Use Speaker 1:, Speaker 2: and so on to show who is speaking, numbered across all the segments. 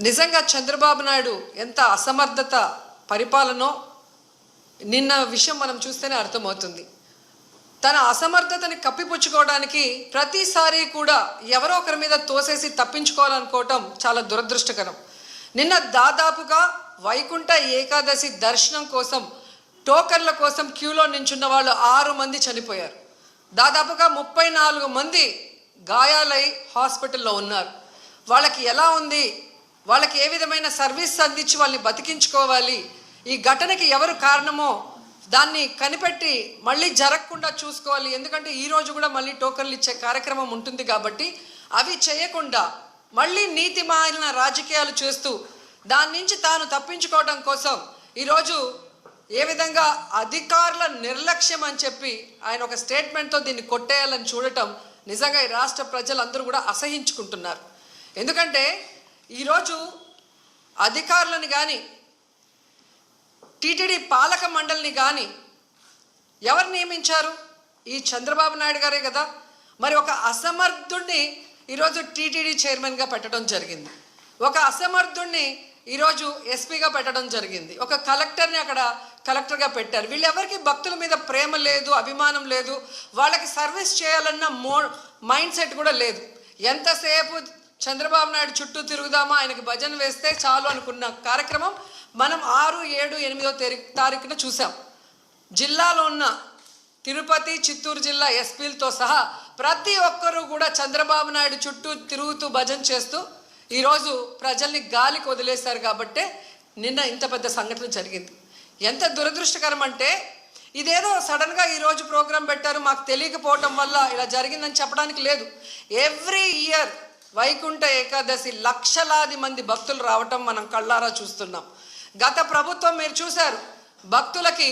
Speaker 1: నిజంగా చంద్రబాబు నాయుడు ఎంత అసమర్థత పరిపాలనో నిన్న విషయం మనం చూస్తేనే అర్థమవుతుంది. తన అసమర్థతని కప్పిపుచ్చుకోవడానికి ప్రతిసారి కూడా ఎవరో ఒకరి మీద తోసేసి తప్పించుకోవాలనుకోవటం చాలా దురదృష్టకరం. నిన్న దాదాపుగా వైకుంఠ ఏకాదశి దర్శనం కోసం టోకర్ల కోసం క్యూలో నించున్న వాళ్ళు ఆరు మంది చనిపోయారు. దాదాపుగా ముప్పై నాలుగు మంది గాయాలై హాస్పిటల్లో ఉన్నారు. వాళ్ళకి ఎలా ఉంది? వాళ్ళకి ఏ విధమైన సర్వీస్ అందించి వాళ్ళని బతికించుకోవాలి? ఈ ఘటనకి ఎవరు కారణమో దాన్ని కనిపెట్టి మళ్ళీ జరగకుండా చూసుకోవాలి. ఎందుకంటే ఈ రోజు కూడా మళ్ళీ టోకన్లు ఇచ్చే కార్యక్రమం ఉంటుంది కాబట్టి అవి చేయకుండా మళ్ళీ నీతి మాలిన రాజకీయాలు చేస్తూ దాని నుంచి తాను తప్పించుకోవడం కోసం ఈరోజు ఏ విధంగా అధికారుల నిర్లక్ష్యం అని చెప్పి ఆయన ఒక స్టేట్మెంట్తో దీన్ని కొట్టేయాలని చూడటం నిజంగా ఈ రాష్ట్ర ప్రజలందరూ కూడా అసహించుకుంటున్నారు. ఎందుకంటే ఈరోజు అధికారులను కానీ టీటీడీ పాలక మండలిని కానీ ఎవరు నియమించారు? ఈ చంద్రబాబు నాయుడు గారే కదా. మరి ఒక అసమర్థుణ్ణి ఈరోజు టీటీడీ చైర్మన్గా పెట్టడం జరిగింది. ఒక అసమర్థుణ్ణి ఈరోజు ఎస్పీగా పెట్టడం జరిగింది. ఒక కలెక్టర్ని అక్కడ కలెక్టర్గా పెట్టారు. వీళ్ళెవరికి భక్తుల మీద ప్రేమ లేదు అభిమానం లేదు వాళ్ళకి సర్వీస్ చేయాలన్న మో మైండ్ సెట్ కూడా లేదు. ఎంతసేపు చంద్రబాబు నాయుడు చుట్టూ తిరుగుదామా? ఆయనకు భజన వేస్తే చాలు అనుకున్న కార్యక్రమం మనం ఆరు ఏడు ఎనిమిదో తేరి- తారీఖున చూసాం జిల్లాలో ఉన్న తిరుపతి చిత్తూరు జిల్లా ఎస్పీలతో సహా ప్రతి ఒక్కరూ కూడా చంద్రబాబు నాయుడు చుట్టూ తిరుగుతూ భజన చేస్తూ ఈరోజు ప్రజల్ని గాలికి వదిలేశారు కాబట్టే నిన్న ఇంత పెద్ద సంఘటన జరిగింది. ఎంత దురదృష్టకరం అంటే ఇదేదో సడన్గా ఈరోజు ప్రోగ్రాం పెట్టారు మాకు తెలియకపోవటం వల్ల ఇలా జరిగిందని చెప్పడానికి లేదు. ఎవ్రీ ఇయర్ వైకుంఠ ఏకాదశి లక్షలాది మంది భక్తులు రావటం మనం కళ్ళారా చూస్తున్నాం. గత ప్రభుత్వం మీరు చూశారు భక్తులకి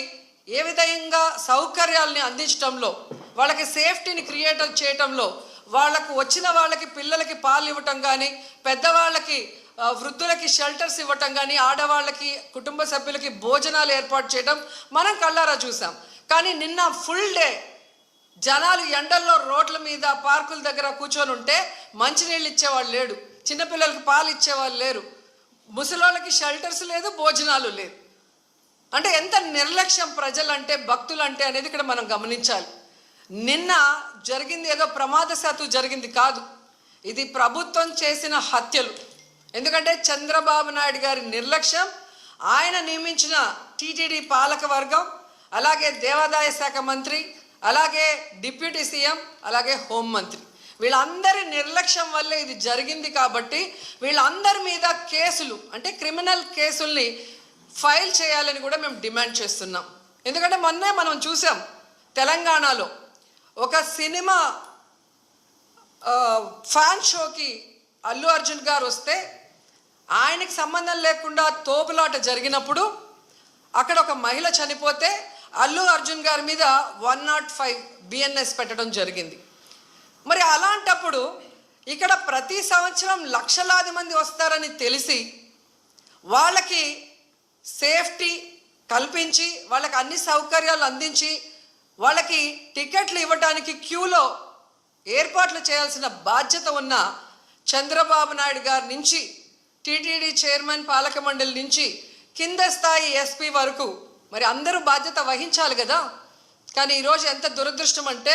Speaker 1: ఏ విధంగా సౌకర్యాల్ని అందించడంలో వాళ్ళకి సేఫ్టీని క్రియేట్ చేయటంలో వాళ్ళకు వచ్చిన వాళ్ళకి పిల్లలకి పాలు ఇవ్వటం కానీ పెద్దవాళ్ళకి వృద్ధులకి షెల్టర్స్ ఇవ్వటం కానీ ఆడవాళ్ళకి కుటుంబ సభ్యులకి భోజనాలు ఏర్పాటు చేయడం మనం కళ్ళారా చూసాం కానీ నిన్న ఫుల్ డే జనాలు ఎండల్లో రోడ్ల మీద పార్కుల దగ్గర కూర్చొని ఉంటే మంచినీళ్ళు ఇచ్చేవాళ్ళు లేడు. చిన్నపిల్లలకి పాలు ఇచ్చేవాళ్ళు లేరు. ముసలోళ్ళకి షెల్టర్స్ లేదు భోజనాలు లేదు. అంటే ఎంత నిర్లక్ష్యం ప్రజలంటే భక్తులంటే అనేది ఇక్కడ మనం గమనించాలి. నిన్న జరిగింది ఏదో ప్రమాదశాత్తు జరిగింది కాదు. ఇది ప్రభుత్వం చేసిన హత్యలు. ఎందుకంటే చంద్రబాబు నాయుడు గారి నిర్లక్ష్యం ఆయన నియమించిన టీటీడీ పాలక వర్గం అలాగే దేవాదాయ శాఖ మంత్రి అలాగే డిప్యూటీ సీఎం అలాగే హోంమంత్రి వీళ్ళందరి నిర్లక్ష్యం వల్లే ఇది జరిగింది కాబట్టి వీళ్ళందరి మీద కేసులు అంటే క్రిమినల్ కేసుల్ని ఫైల్ చేయాలని కూడా మేము డిమాండ్ చేస్తున్నాం. ఎందుకంటే మొన్నే మనం చూసాం తెలంగాణలో ఒక సినిమా ఫ్యాన్ షోకి అల్లు అర్జున్ గారు వస్తే ఆయనకి సంబంధం లేకుండా తోపులాట జరిగినప్పుడు అక్కడ ఒక మహిళ చనిపోతే అల్లు అర్జున్ గారి మీద వన్ నాట్ ఫైవ్ బిఎన్ఎస్ పెట్టడం జరిగింది. మరి అలాంటప్పుడు ఇక్కడ ప్రతి సంవత్సరం లక్షలాది మంది వస్తారని తెలిసి వాళ్ళకి సేఫ్టీ కల్పించి వాళ్ళకి అన్ని సౌకర్యాలు అందించి వాళ్ళకి టికెట్లు ఇవ్వడానికి క్యూలో ఏర్పాట్లు చేయాల్సిన బాధ్యత ఉన్న చంద్రబాబు నాయుడు గారి నుంచి టీటీడీ చైర్మన్ పాలక మండలి నుంచి కింద స్థాయి ఎస్పీ వరకు మరి అందరూ బాధ్యత వహించాలి కదా. కానీ ఈరోజు ఎంత దురదృష్టం అంటే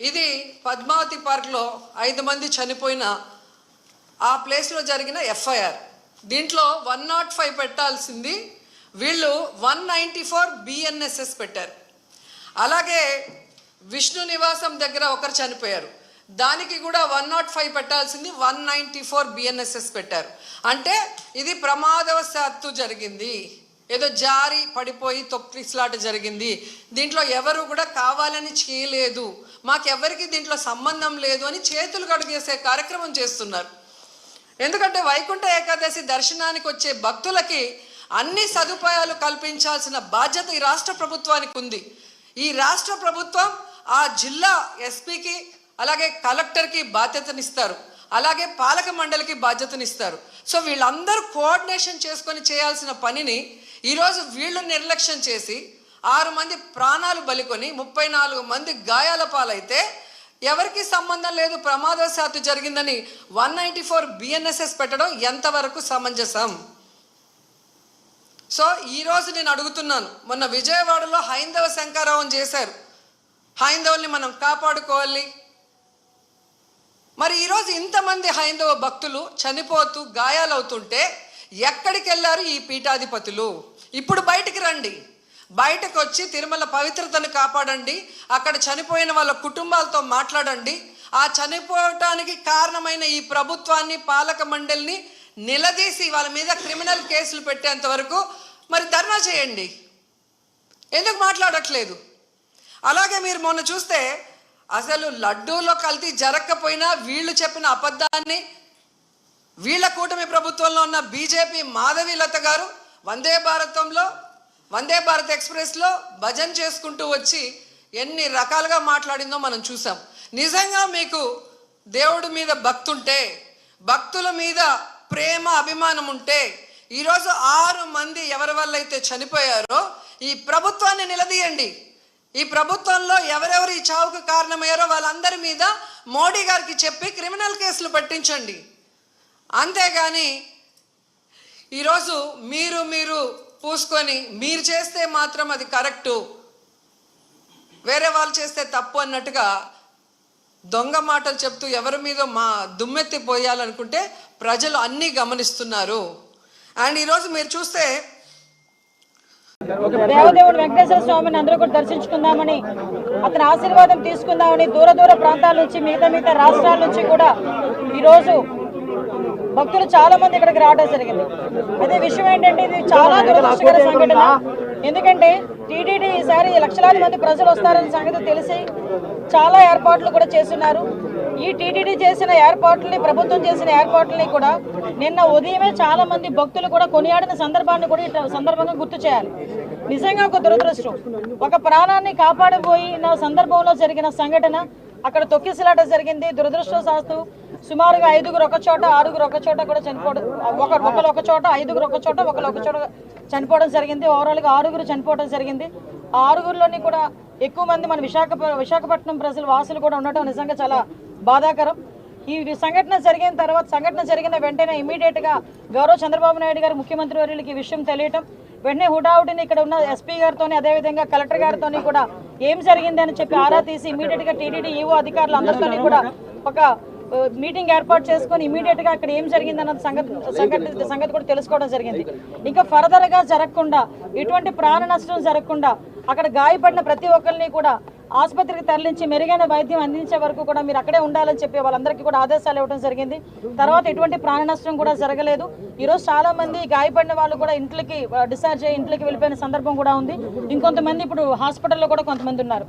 Speaker 1: ఇది పద్మావతి పార్క్లో ఐదు మంది చనిపోయిన ఆ ప్లేస్లో జరిగిన ఎఫ్ఐఆర్. దీంట్లో వన్ నాట్ ఫైవ్ పెట్టాల్సింది వీళ్ళు వన్ నైంటీ ఫోర్ బిఎన్ఎస్ఎస్ పెట్టారు. అలాగే విష్ణు నివాసం దగ్గర ఒకరు చనిపోయారు. దానికి కూడా వన్ నాట్ ఫైవ్ పెట్టాల్సింది వన్ నైంటీ ఫోర్ బిఎన్ఎస్ఎస్ పెట్టారు. అంటే ఇది ప్రమాదవశాత్తు జరిగింది. ఏదో జారి పడిపోయి తొక్కిసలాట జరిగింది. దీంట్లో ఎవరు కూడా కావాలని చేయలేదు. మాకెవరికి దీంట్లో సంబంధం లేదు అని చేతులు కడిగేసే కార్యక్రమం చేస్తున్నారు. ఎందుకంటే వైకుంఠ ఏకాదశి దర్శనానికి వచ్చే భక్తులకి అన్ని సదుపాయాలు కల్పించాల్సిన బాధ్యత ఈ రాష్ట్ర ప్రభుత్వానికి ఉంది. ఈ రాష్ట్ర ప్రభుత్వం ఆ జిల్లా ఎస్పీకి అలాగే కలెక్టర్కి బాధ్యతనిస్తారు. అలాగే పాలక మండలికి బాధ్యతనిస్తారు. సో వీళ్ళందరూ కోఆర్డినేషన్ చేసుకొని చేయాల్సిన పనిని ఈరోజు వీళ్ళు నిర్లక్ష్యం చేసి ఆరు మంది ప్రాణాలు బలికొని ముప్పై నాలుగు మంది గాయాల పాలైతే ఎవరికి సంబంధం లేదు ప్రమాదవశాత్తు జరిగిందని వన్ నైంటీ ఫోర్ బిఎన్ఎస్ఎస్ పెట్టడం ఎంతవరకు సమంజసం? సో ఈరోజు నేను అడుగుతున్నాను మొన్న విజయవాడలో హైందవ శంకారావం చేశారు. హైందవుల్ని మనం కాపాడుకోవాలి మరి ఈరోజు ఇంతమంది హైందవ భక్తులు చనిపోతూ గాయాలవుతుంటే ఎక్కడికి వెళ్ళారు ఈ పీఠాధిపతులు? ఇప్పుడు బయటికి రండి. బయటకు వచ్చి తిరుమల పవిత్రతను కాపాడండి. అక్కడ చనిపోయిన వాళ్ళ కుటుంబాలతో మాట్లాడండి. ఆ చనిపోవటానికి కారణమైన ఈ ప్రభుత్వాన్ని పాలక మండలిని నిలదీసి వాళ్ళ మీద క్రిమినల్ కేసులు పెట్టేంత వరకు మరి ధర్నా చేయండి. ఎందుకు మాట్లాడట్లేదు? అలాగే మీరు మొన్న చూస్తే అసలు లడ్డూలో కల్తీ జరగకపోయినా వీళ్ళు చెప్పిన అబద్ధాన్ని వీళ్ళ కూటమి ప్రభుత్వంలో ఉన్న బీజేపీ మాధవీలత గారు వందే భారతంలో వందే భారత్ ఎక్స్ప్రెస్లో భజన్ చేసుకుంటూ వచ్చి ఎన్ని రకాలుగా మాట్లాడిందో మనం చూసాం. నిజంగా మీకు దేవుడి మీద భక్తుంటే భక్తుల మీద ప్రేమ అభిమానం ఉంటే ఈరోజు ఆరు మంది ఎవరి వల్ల అయితే చనిపోయారో ఈ ప్రభుత్వాన్ని నిలదీయండి. ఈ ప్రభుత్వంలో ఎవరెవరు ఈ చావుకు కారణమయ్యారో వాళ్ళందరి మీద మోడీ గారికి చెప్పి క్రిమినల్ కేసులు పట్టించండి. అంతేగాని ఈరోజు మీరు మీరు పూసుకొని మీరు చేస్తే మాత్రం అది కరెక్టు వేరే వాళ్ళు చేస్తే తప్పు అన్నట్టుగా దొంగ మాటలు చెప్తూ ఎవరి మీద మా దుమ్మెత్తి పోయాలనుకుంటే ప్రజలు అన్నీ గమనిస్తున్నారు. అండ్ ఈరోజు మీరు చూస్తే
Speaker 2: దేవదేవుడు వెంకటేశ్వర స్వామిని అందరూ కూడా దర్శించుకుందామని అతని ఆశీర్వాదం తీసుకుందామని దూర దూర ప్రాంతాల నుంచి మిగతా మిగతా రాష్ట్రాల నుంచి కూడా ఈరోజు భక్తులు చాలా మంది ఇక్కడికి రావడం జరిగింది. అదే విషయం ఏంటంటే ఇది చాలా దురదృష్టకర సంఘటన. ఎందుకంటే టీటీడీ ఈసారి లక్షలాది మంది ప్రజలు వస్తారన్న సంగతి తెలిసి చాలా ఏర్పాట్లు కూడా చేస్తున్నారు. ఈ టీటీడీ చేసిన ఏర్పాట్లని ప్రభుత్వం చేసిన ఏర్పాట్లని కూడా నిన్న ఉదయమే చాలా మంది భక్తులు కూడా కొనియాడిన సందర్భాన్ని కూడా సందర్భంగా గుర్తు చేయాలి. నిజంగా ఒక దురదృష్టం. ఒక ప్రాణాన్ని కాపాడబోయిన సందర్భంలో జరిగిన సంఘటన అక్కడ తొక్కిసలాట జరిగింది. దురదృష్టవశాస్తు సుమారుగా ఐదుగురు ఒక చోట ఆరుగురు ఒక చోట కూడా చనిపోవడం ఒక ఒకరు ఒక చోట ఐదుగురు ఒక చోట ఒకరు ఒక చోట చనిపోవడం జరిగింది. ఓవరాల్గా ఆరుగురు చనిపోవడం జరిగింది. ఆరుగురులోని ఆరుగురిలోని కూడా ఎక్కువ మంది మన విశాఖ విశాఖపట్నం ప్రజలు వాసులు కూడా ఉండటం నిజంగా చాలా బాధాకరం. ఈ సంఘటన జరిగిన తర్వాత సంఘటన జరిగిన వెంటనే ఇమీడియట్గా గౌరవ చంద్రబాబు నాయుడు గారు ముఖ్యమంత్రి వర్యులకి ఈ విషయం తెలియటం వెంటనే హుటాహుటిని ఇక్కడ ఉన్న ఎస్పీ గారితో అదేవిధంగా కలెక్టర్ గారితో కూడా ఏం జరిగింది అని చెప్పి ఆరా తీసి ఇమీడియట్గా టీడీడీ ఈవో అధికారులు అందరితో కూడా ఒక మీటింగ్ ఏర్పాటు చేసుకొని ఇమీడియట్గా అక్కడ ఏం జరిగింది అన్న సంగతి సంగతి సంగతి కూడా తెలుసుకోవడం జరిగింది. ఇంకా ఫర్దర్గా జరగకుండా ఎటువంటి ప్రాణ నష్టం జరగకుండా అక్కడ గాయపడిన ప్రతి ఒక్కరిని కూడా ఆసుపత్రికి తరలించి మెరుగైన వైద్యం అందించే వరకు కూడా మీరు అక్కడే ఉండాలని చెప్పి వాళ్ళందరికీ కూడా ఆదేశాలు ఇవ్వడం జరిగింది. తర్వాత ఎటువంటి ప్రాణ నష్టం కూడా జరగలేదు. ఈరోజు చాలా మంది గాయపడిన వాళ్ళు కూడా ఇంట్లోకి డిశ్చార్జ్ అయ్యి ఇంట్లోకి వెళ్ళిపోయిన సందర్భం కూడా ఉంది. ఇంకొంతమంది ఇప్పుడు హాస్పిటల్లో కూడా కొంతమంది ఉన్నారు.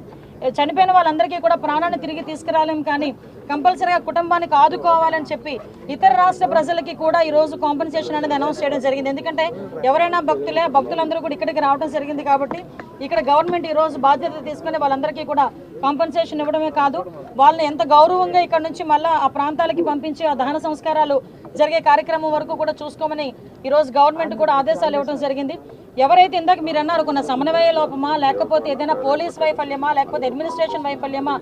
Speaker 2: చనిపోయిన వాళ్ళందరికీ కూడా ప్రాణాన్ని తిరిగి తీసుకురాలేం కానీ కంపల్సరీగా కుటుంబానికి ఆదుకోవాలని చెప్పి ఇతర రాష్ట్ర ప్రజలకి కూడా ఈరోజు కాంపెన్సేషన్ అనేది అనౌన్స్ చేయడం జరిగింది. ఎందుకంటే ఎవరైనా భక్తులే భక్తులందరూ కూడా ఇక్కడికి రావడం జరిగింది కాబట్టి ఇక్కడ గవర్నమెంట్ ఈ రోజు బాధ్యత తీసుకుని వాళ్ళందరికీ కూడా కాంపెన్సేషన్ ఇవ్వడమే కాదు వాళ్ళని ఎంత గౌరవంగా ఇక్కడ నుంచి మళ్ళీ ఆ ప్రాంతాలకి పంపించి ఆ దహన సంస్కారాలు జరిగే కార్యక్రమం వరకు కూడా చూసుకోమని ఈరోజు గవర్నమెంట్ కూడా ఆదేశాలు ఇవ్వడం జరిగింది. ఎవరైతే ఇందాక మీరు అన్నారు కొన్న సమన్వయ లోపమా లేకపోతే ఏదైనా పోలీస్ వైఫల్యమా లేకపోతే అడ్మినిస్ట్రేషన్ వైఫల్యమా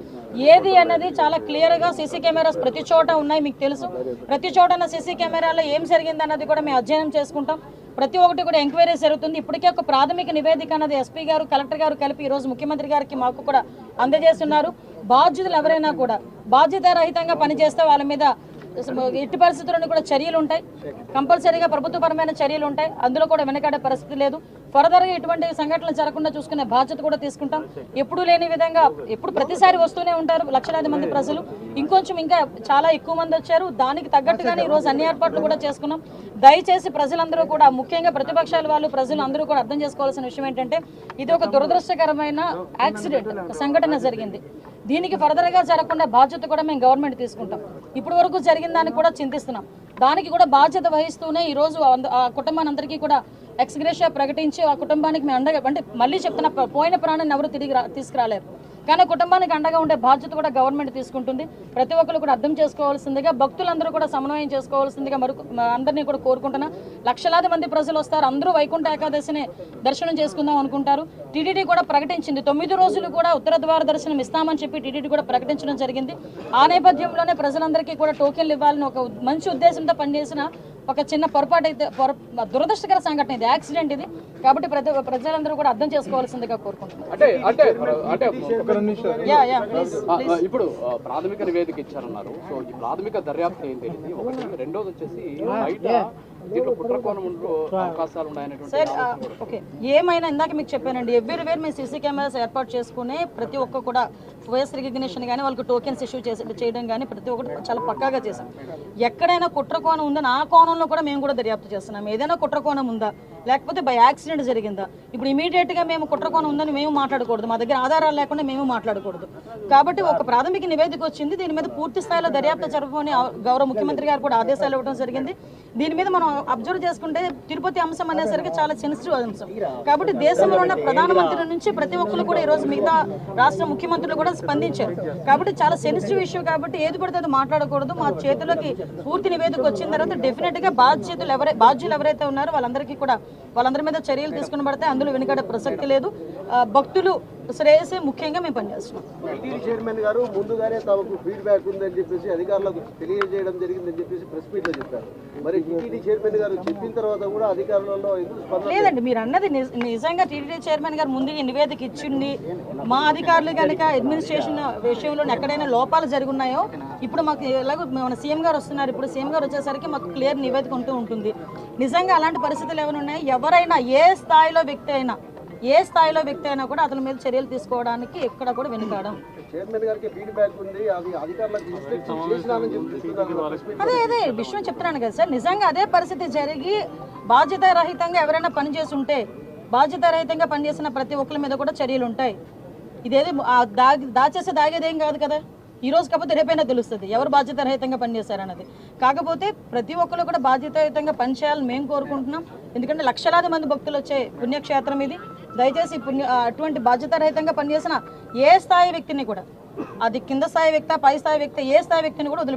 Speaker 2: ఏది అన్నది చాలా క్లియర్గా సీసీ కెమెరాస్ ప్రతి చోట ఉన్నాయి మీకు తెలుసు. ప్రతి చోట ఉన్న సీసీ కెమెరాలో ఏం జరిగింది అన్నది కూడా మేము అధ్యయనం చేసుకుంటాం. ప్రతి ఒక్కటి కూడా ఎంక్వైరీ జరుగుతుంది. ఇప్పటికే ఒక ప్రాథమిక నివేదిక అన్నది ఎస్పీ గారు కలెక్టర్ గారు కలిపి ఈరోజు ముఖ్యమంత్రి గారికి మాకు కూడా అందజేస్తున్నారు. బాధ్యతలు ఎవరైనా కూడా బాధ్యత రహితంగా పనిచేస్తే వాళ్ళ మీద ఎట్టి పరిస్థితుల్లోనూ కూడా చర్యలు ఉంటాయి. కంపల్సరీగా ప్రభుత్వపరమైన చర్యలు ఉంటాయి. అందులో కూడా వెనకాడే పరిస్థితి లేదు. ఫర్దర్గా ఇటువంటి సంఘటనలు జరగకుండా చూసుకునే బాధ్యత కూడా తీసుకుంటాం. ఎప్పుడూ లేని విధంగా ఎప్పుడు ప్రతిసారి వస్తూనే ఉంటారు లక్షలాది మంది ప్రజలు. ఇంకొంచెం ఇంకా చాలా ఎక్కువ మంది వచ్చారు. దానికి తగ్గట్టుగానే ఈ రోజు అన్ని ఏర్పాట్లు కూడా చేసుకున్నాం. దయచేసి ప్రజలందరూ కూడా ముఖ్యంగా ప్రతిపక్షాల వాళ్ళు ప్రజలు అందరూ కూడా అర్థం చేసుకోవాల్సిన విషయం ఏంటంటే ఇది ఒక దురదృష్టకరమైన యాక్సిడెంట్ సంఘటన జరిగింది. దీనికి ఫర్దర్గా జరగకుండా బాధ్యత కూడా మేము గవర్నమెంట్ తీసుకుంటాం. ఇప్పుడు వరకు జరిగిన దానికి కూడా చింతిస్తున్నాం. దానికి కూడా బాధ్యత వహిస్తూనే ఈ రోజు ఆ అందరికీ కూడా ఎక్స్గ్రేషియా ప్రకటించి ఆ కుటుంబానికి మేము అండగా అంటే మళ్ళీ చెప్తున్న పోయిన ప్రాణాన్ని ఎవరు తిరిగి తీసుకురాలేరు. కానీ కుటుంబానికి అండగా ఉండే బాధ్యత కూడా గవర్నమెంట్ తీసుకుంటుంది. ప్రతి ఒక్కరు కూడా అర్థం చేసుకోవాల్సిందిగా భక్తులందరూ కూడా సమన్వయం చేసుకోవాల్సిందిగా మరొక అందరినీ కూడా కోరుకుంటున్నా. లక్షలాది మంది ప్రజలు వస్తారు. అందరూ వైకుంఠ ఏకాదశిని దర్శనం చేసుకుందాం అనుకుంటారు. టీటీడీ కూడా ప్రకటించింది. తొమ్మిది రోజులు కూడా ఉత్తర ద్వార దర్శనం ఇస్తామని చెప్పి టీటీడీ కూడా ప్రకటించడం జరిగింది. ఆ నేపథ్యంలోనే ప్రజలందరికీ కూడా టోకెన్లు ఇవ్వాలని ఒక మంచి ఉద్దేశంతో పనిచేసిన ఒక చిన్న పొరపాటు అయితే పొర దురదృష్టకర సంఘటన ఇది యాక్సిడెంట్ ఇది. కాబట్టి ప్రతి ప్రజలందరూ కూడా అర్థం చేసుకోవాల్సిందిగా కోరుకుంటున్నాను
Speaker 3: అంటే అంటే అంటే
Speaker 2: యా యా ప్లీజ్
Speaker 3: ఆ, ఆ, ఇప్పుడు ప్రాథమిక నివేదిక ఇచ్చారన్నారు. సో ఈ ప్రాథమిక దర్యాప్తు ఏం తెలియదు. ఒకటి రెండోది వచ్చేసి బయట
Speaker 2: సార్ ఓకే. ఏమైనా ఇందాక మీకు చెప్పానండి ఎవ్రీ వేర్ మేము సీసీ కెమెరాస్ ఏర్పాటు చేసుకుని ప్రతి ఒక్క కూడా వాయిస్ రికగ్నిషన్ కానీ వాళ్ళకి టోకెన్స్ ఇష్యూ చేసి చేయడం కానీ ప్రతి ఒక్కటి చాలా పక్కాగా చేసాం ఎక్కడైనా కుట్ర కోణం ఉందని ఆ కోణంలో కూడా మేము కూడా దర్యాప్తు చేస్తున్నాం. ఏదైనా కుట్ర కోణం ఉందా? లేకపోతే బై యాక్సిడెంట్ జరిగిందా? ఇప్పుడు ఇమీడియట్గా మేము కుట్రకోణం ఉందని మేము మాట్లాడకూడదు. మా దగ్గర ఆధారాలు లేకుండా మేము మాట్లాడకూడదు. కాబట్టి ఒక ప్రాథమిక నివేదిక వచ్చింది. దీని మీద పూర్తి స్థాయిలో దర్యాప్తు జరపమని గౌరవ ముఖ్యమంత్రి గారు కూడా ఆదేశాలు ఇవ్వడం జరిగింది. దీని మీద మనం అబ్జర్వ్ చేసుకుంటే తిరుపతి అంశం అనేసరికి చాలా సెన్సిటివ్ అంశం. కాబట్టి దేశంలో ఉన్న ప్రధానమంత్రి నుంచి ప్రతి ఒక్కరు కూడా ఈరోజు మిగతా రాష్ట్ర ముఖ్యమంత్రులు కూడా స్పందించారు. కాబట్టి చాలా సెన్సిటివ్ ఇష్యూ కాబట్టి ఏది పడితే అది మాట్లాడకూడదు. మా చేతిలోకి పూర్తి నివేదిక వచ్చిన తర్వాత డెఫినెట్గా బాధ్యతలు ఎవరై బాధ్యులు ఎవరైతే ఉన్నారో వాళ్ళందరికీ కూడా వాళ్ళందరి మీద చర్యలు తీసుకుని పడితే అందులో వెనుకడే ప్రసక్తి లేదు. భక్తులు శ్రేయసే ముఖ్యంగా మేము పనిచేస్తున్నాం.
Speaker 4: చైర్మన్ గారు ముందుగానే తమకు ఫీడ్బ్యాక్ ఉందని చెప్పేసి అధికారులకు తెలియజేయడం జరిగిందని చెప్పేసి ప్రెస్ మీట్లో చెప్పారు. మరి టీటీడీ చైర్మన్ గారు చెప్పిన తర్వాత కూడా అధికారులలో
Speaker 2: లేదండి మీరు అన్నది నిజ- నిజంగా టీటీడీ చైర్మన్ గారు ముందు ఈ నివేదిక ఇచ్చింది. మా అధికారులు కనుక అడ్మినిస్ట్రేషన్ విషయంలో ఎక్కడైనా లోపాలు జరుగున్నాయో ఇప్పుడు మాకు ఎలాగో మన సీఎం గారు వస్తున్నారు. ఇప్పుడు సీఎం గారు వచ్చేసరికి మాకు క్లియర్ నివేదిక ఉంటూ ఉంటుంది. నిజంగా అలాంటి పరిస్థితులు ఏమైనా ఉన్నాయి? ఎవరైనా ఏ స్థాయిలో వ్యక్తి అయినా ఏ స్థాయిలో వ్యక్తి అయినా కూడా అతని మీద చర్యలు తీసుకోవడానికి ఎక్కడ కూడా వెనుకాడం.
Speaker 4: చైర్మన్ గారికి ఫీడ్బ్యాక్ ఉంది అది
Speaker 2: అదే అదే విషయం చెప్తున్నాను కదా సార్. నిజంగా అదే పరిస్థితి జరిగి బాధ్యత రహితంగా ఎవరైనా పనిచేసి ఉంటే బాధ్యత రహితంగా పనిచేసిన ప్రతి ఒక్కరి మీద కూడా చర్యలు ఉంటాయి. ఇదేది దాగి దాచేస్తే దాగేదేం కాదు కదా? ఈ రోజు కాకపోతే రేపైనా తెలుస్తుంది. ఎవరు బాధ్యత రహితంగా పనిచేశారన్నది కాకపోతే ప్రతి ఒక్కరు కూడా బాధ్యతాయుతంగా పనిచేయాలని మేము కోరుకుంటున్నాం. ఎందుకంటే లక్షలాది మంది భక్తులు వచ్చే పుణ్యక్షేత్రం ఇది. దయచేసి పుణ్య అటువంటి బాధ్యత రహితంగా పనిచేసిన ఏ స్థాయి వ్యక్తిని కూడా అది కింద స్థాయి వ్యక్తి పై స్థాయి వ్యక్తి ఏ స్థాయి వ్యక్తిని కూడా వదిలి